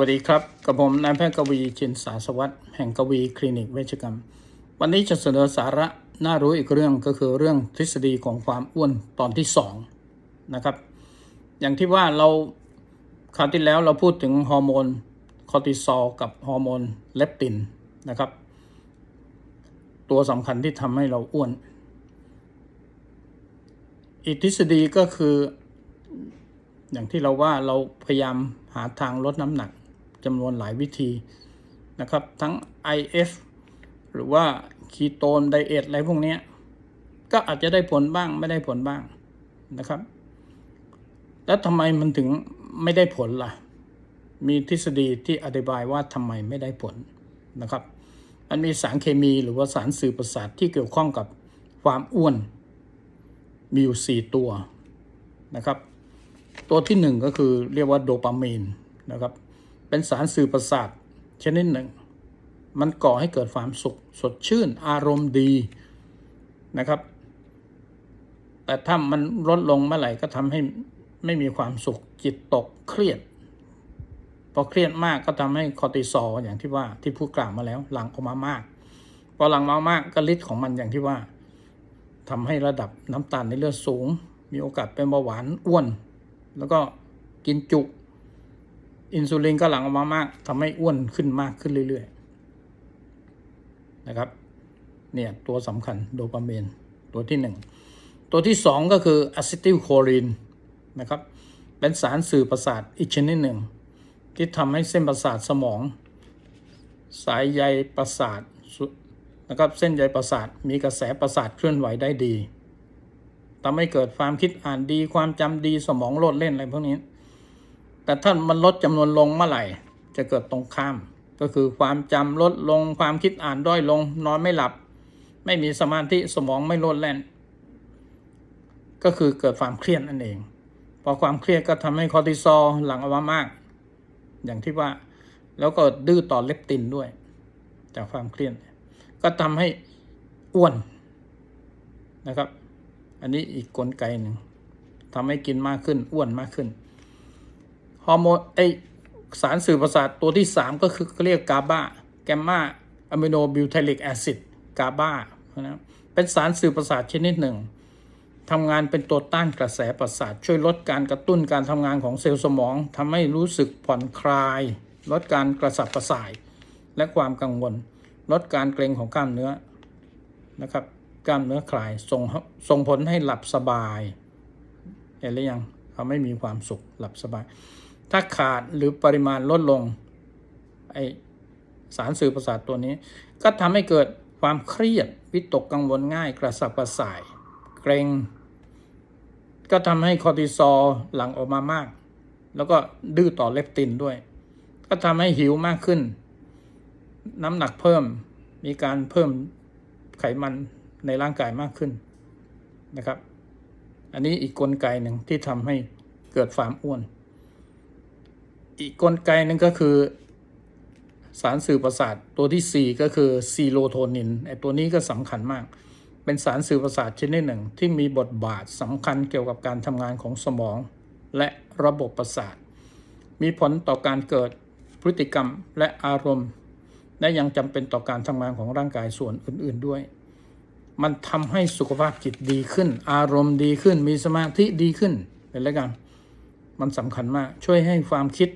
สวัสดีครับ กับผมนายแพทย์กวีจินสาสวัสดิ์แห่งกวีคลินิกเวชกรรม วันนี้จะเสนอสาระน่ารู้อีกเรื่องก็คือเรื่องทฤษฎีของความอ้วนตอนที่สองนะครับ อย่างที่ว่าเราคราวที่แล้วเราพูดถึงฮอร์โมนคอร์ติซอลกับฮอร์โมนเลปตินนะครับ ตัวสำคัญที่ทำให้เราอ้วน อีกทฤษฎีก็คือ อย่างที่เราว่าเราพยายามหาทางลดน้ำหนัก จำนวนหลายวิธีนะครับ ทั้ง IF หรือว่าคีโตนไดเอทอะไรพวกนี้ก็อาจจะได้ผลบ้างไม่ได้ผลบ้างนะครับ แล้วทำไมมันถึงไม่ได้ผลล่ะ มีทฤษฎีที่อธิบายว่าทำไมไม่ได้ผลนะครับ มันมีสารเคมีหรือว่าสารสื่อประสาทที่เกี่ยวข้องกับความอ้วนมีอยู่ 4 ตัวนะครับ ตัวที่หนึ่งก็คือเรียกว่าโดปามีนนะครับ เป็นสารสื่อประสาทชนิดหนึ่ง มันก่อให้เกิดความสุข สดชื่น อารมณ์ดีนะครับ แต่ถ้ามันลดลงเมื่อไหร่ก็ทำให้ไม่มีความสุขจิตตกเครียด พอเครียดมากก็ทำให้คอติซอลอย่างที่ว่าที่พูดกล่าวมาแล้วหลั่งออกมามากพอหลั่งมามากก็ฤทธิ์ของมันอย่างที่ว่าทำให้ระดับน้ำตาลในเลือดสูง มีโอกาสเป็นเบาหวานอ้วน แล้วก็กินจุ อินซูลินก็หลั่งออกมามากทำให้อ้วนขึ้นมากขึ้นเรื่อยๆนะครับ เนี่ยตัวสำคัญโดปามีนตัวที่หนึ่งตัวที่สองก็คืออะซิติลโคลีนนะครับเป็นสารสื่อประสาทอีกชนิดหนึ่ง ที่ทำให้เส้นประสาทสมอง สายใยประสาทนะครับเส้นใยประสาทมีกระแสประสาทเคลื่อนไหวได้ดีทำให้เกิดความคิดอ่านดี ความจำดีสมองโลดเล่นอะไรพวกนี้ แต่ถ้ามันลดจำนวนลงเมื่อไหร่ จะเกิดตรงข้าม ก็คือความจำลดลงความคิดอ่านด้อยลง นอนไม่หลับ ไม่มีสมาธิสมองไม่โลดแล่น ก็คือเกิดความเครียดนั่นเอง พอความเครียดก็ทำให้คอร์ติซอลหลั่งออกมามาก อย่างที่ว่าแล้วก็ดื้อต่อเลปตินด้วย จากความเครียดก็ทำให้อ้วนนะครับ อันนี้อีกกลไกหนึ่งทำให้กินมากขึ้นอ้วนมากขึ้น ฮอร์โมนไอสารสื่อประสาทตัวที่ 3 ก็คือเรียกกาบาแกมมาอะมิโนบิวไทลิกแอซิดกาบานะเป็นสารสื่อประสาทชนิดหนึ่งทำงานเป็นตัวต้านกระแสประสาท ช่วยลดการกระตุ้นการทำงานของเซลล์สมองทำให้รู้สึกผ่อนคลาย ลดการกระสับกระส่าย และความกังวล ลดการเกร็งของกล้ามเนื้อนะครับกล้ามเนื้อคลายส่งส่งผลให้หลับสบาย เห็นหรือยังทำให้มีความสุขหลับสบาย ถ้าขาดหรือปริมาณลดลงไอสารสื่อประสาทตัวนี้ ก็ทำให้เกิดความเครียดวิตกกังวลง่ายกระสับกระส่าย เกรงก็ทำให้คอร์ติซอลหลั่งออกมามาก แล้วก็ดื้อต่อเลปตินด้วย ก็ทำให้หิวมากขึ้น น้ำหนักเพิ่มมีการเพิ่มไขมันในร่างกายมากขึ้นนะครับ อันนี้อีกกลไกหนึ่งที่ทำให้เกิดความอ้วน อีกกลไกหนึ่งก็คือสารสื่อประสาทตัวที่ 4 ก็คือซีโรโทนินไอตัวนี้ก็สำคัญมาก เป็นสารสื่อประสาทชนิดหนึ่ง ที่มีบทบาทสำคัญเกี่ยวกับการทำงานของสมอง และระบบประสาท มีผลต่อการเกิดพฤติกรรมและอารมณ์ และยังจำเป็นต่อการทำงานของร่างกายส่วนอื่น ๆด้วย มันทำให้สุขภาพจิตดีขึ้น อารมณ์ดีขึ้น มีสมาธิดีขึ้นเป็นแล้วกัน มันสำคัญมาก ช่วยให้ความคิด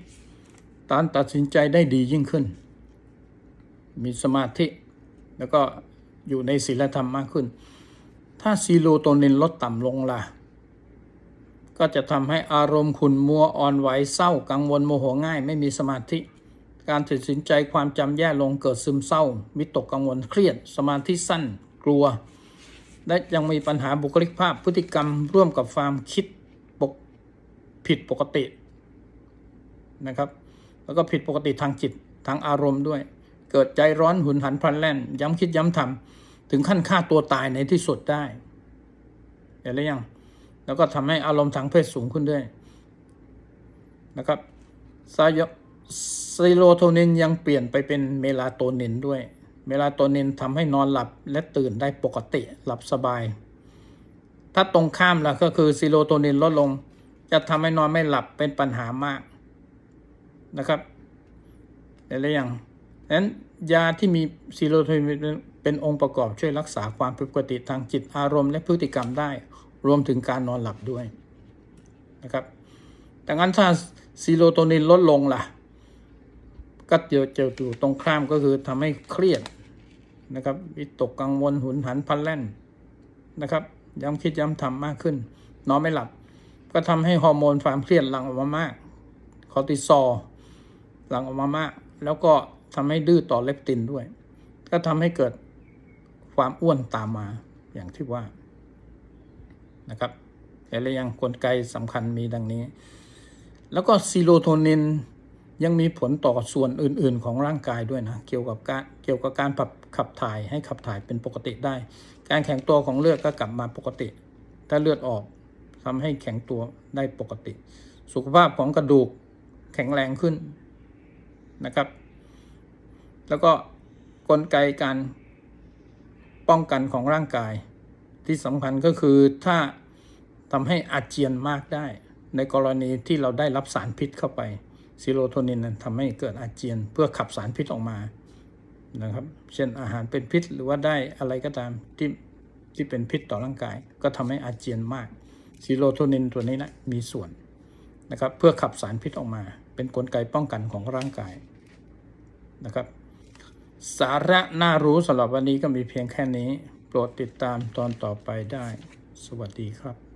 การตัดสินใจได้ดียิ่งขึ้น มีสมาธิ แล้วก็อยู่ในศีลธรรมมากขึ้น ถ้าซีโรโทนินลดต่ำลงล่ะ ก็จะทำให้อารมณ์ขุนมัวอ่อนไหวเศร้ากังวลโมโหง่าย ไม่มีสมาธิ การตัดสินใจความจำแย่ลงเกิดซึมเศร้ามิตกกังวลเครียด สมาธิสั้นกลัว และยังมีปัญหาบุคลิกภาพพฤติกรรมร่วมกับความคิด ผิดปกตินะครับ แล้วก็ผิดปกติทางจิตทางอารมณ์ด้วย เกิดใจร้อนหุนหันพลันแล่น ย้ำคิดย้ำทำถึงขั้นฆ่าตัวตายในที่สุดได้เห็นหรือยัง แล้วก็ทำให้อารมณ์ทางเพศสูงขึ้นด้วยนะครับไซโยไซโรโทนินยังเปลี่ยนไปเป็นเมลาโทนินด้วย เมลาโทนินทำให้นอนหลับและตื่นได้ปกติหลับสบาย ถ้าตรงข้ามล่ะก็คือซีโรโทนินลดลง จะทำให้นอนไม่หลับเป็นปัญหามากนะครับได้หรือยังดังนั้นยาที่มีซีโรโทนินเป็นองค์ประกอบช่วยรักษาความผิดปกติทางจิตอารมณ์และพฤติกรรมได้ รวมถึงการนอนหลับด้วยนะครับดังนั้นถ้าซีโรโทนินลดลงล่ะ ก็เจอเจออยู่ตรงข้ามก็คือทำให้เครียดนะครับวิตกกังวลหุนหันพลันแล่นนะครับ ย้ำคิดย้ำทำมากขึ้น นอนไม่หลับ ก็ทำให้ฮอร์โมนความเครียดหลั่งออกมามาก คอร์ติซอลหลั่งออกมามาก แล้วก็ทำให้ดื้อต่อเลปตินด้วย ก็ทำให้เกิดความอ้วนตามมาอย่างที่ว่านะครับแต่ละอย่างกลไกสำคัญมีดังนี้ แล้วก็ซีโรโทนินยังมีผลต่อส่วนอื่น ๆ ของร่างกายด้วยนะ เกี่ยวกับการเกี่ยวกับการปรับขับถ่ายให้ขับถ่ายเป็นปกติได้ การแข็งตัวของเลือดก็กลับมาปกติ ถ้าเลือดออก ทำให้แข็งตัวได้ปกติ สุขภาพของกระดูกแข็งแรงขึ้นนะครับ แล้วก็กลไกการป้องกันของร่างกาย ที่สำคัญก็คือถ้าทำให้อาเจียนมากได้ ในกรณีที่เราได้รับสารพิษเข้าไปซีโรโทนินนั้นทำให้เกิดอาเจียนเพื่อขับสารพิษออกมานะครับ เช่นอาหารเป็นพิษหรือว่าได้อะไรก็ตามที่ที่เป็นพิษต่อร่างกาย ก็ทำให้อาเจียนมาก ซีโรโทนินตัวนี้นะมีส่วนนะครับเพื่อขับสารพิษออกมา เป็นนกลไกป้องกันของร่างกายนะครับ สาระน่ารู้สำหรับวันนี้ก็มีเพียงแค่นี้ โปรดติดตามตอนต่อไปได้ สวัสดีครับ